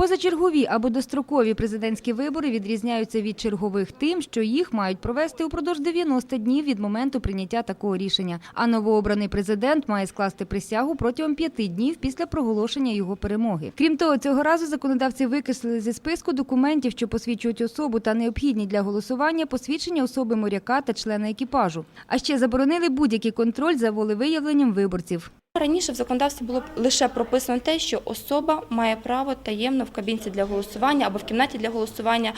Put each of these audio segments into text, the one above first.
Позачергові або дострокові президентські вибори відрізняються від чергових тим, що їх мають провести упродовж 90 днів від моменту прийняття такого рішення. А новообраний президент має скласти присягу протягом п'яти днів після проголошення його перемоги. Крім того, цього разу законодавці викреслили зі списку документів, що посвідчують особу та необхідні для голосування посвідчення особи моряка та члена екіпажу. А ще заборонили будь-який контроль за волевиявленням виборців. Раніше в законодавстві було лише прописано те, що особа має право таємно в кабінці для голосування або в кімнаті для голосування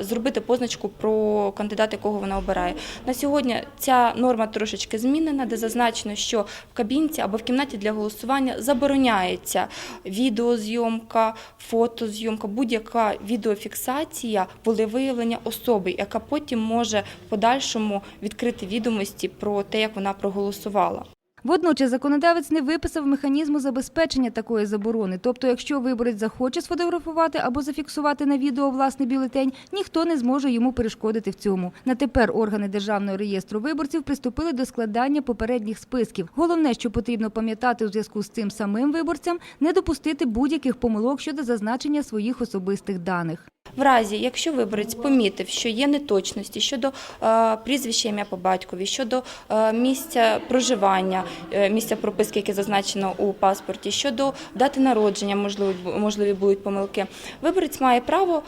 зробити позначку про кандидата, якого вона обирає. На сьогодні ця норма трошечки змінена, де зазначено, що в кабінці або в кімнаті для голосування забороняється відеозйомка, фотозйомка, будь-яка відеофіксація волевиявлення особи, яка потім може в подальшому відкрити відомості про те, як вона проголосувала. Водночас законодавець не виписав механізму забезпечення такої заборони. Тобто, якщо виборець захоче сфотографувати або зафіксувати на відео власний бюлетень, ніхто не зможе йому перешкодити в цьому. На тепер органи державного реєстру виборців приступили до складання попередніх списків. Головне, що потрібно пам'ятати у зв'язку з цим самим виборцям, не допустити будь-яких помилок щодо зазначення своїх особистих даних. В разі, якщо виборець помітив, що є неточності щодо е, прізвища ім'я по батькові, щодо е, місця проживання, е, місця прописки, яке зазначено у паспорті, щодо дати народження, можливо, можливі будуть помилки, виборець має право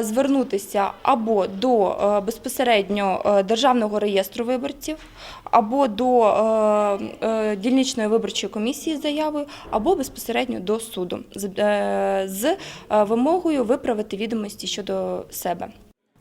звернутися або до безпосередньо державного реєстру виборців, або до дільничної виборчої комісії заявою, або безпосередньо до суду з, вимогою виправити відомості щодо себе.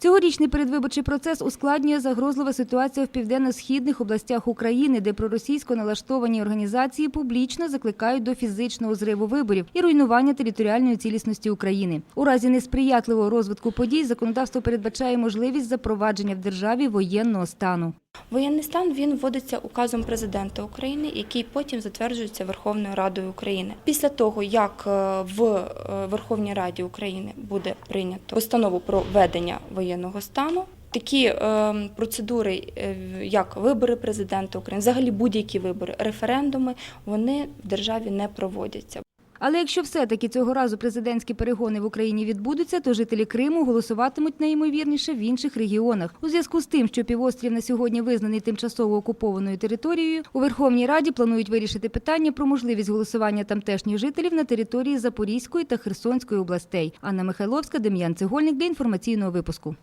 Цьогорічний передвиборчий процес ускладнює загрозлива ситуація в південно-східних областях України, де проросійсько налаштовані організації публічно закликають до фізичного зриву виборів і руйнування територіальної цілісності України. У разі несприятливого розвитку подій законодавство передбачає можливість запровадження в державі воєнного стану. Воєнний стан він вводиться указом президента України, який потім затверджується Верховною Радою України. Після того, як е, в е, Верховній Раді України буде прийнято постанову про введення воєнного стану. Такі е, процедури, як вибори президента України, взагалі будь-які вибори, референдуми, вони в державі не проводяться. Але якщо все-таки цього разу президентські перегони в Україні відбудуться, то жителі Криму голосуватимуть найімовірніше в інших регіонах. У зв'язку з тим, що півострів на сьогодні визнаний тимчасово окупованою територією, у Верховній Раді планують вирішити питання про можливість голосування тамтешніх жителів на території Запорізької та Херсонської областей. Анна Михайловська, Дем'ян Цегольник для інформаційного випуску.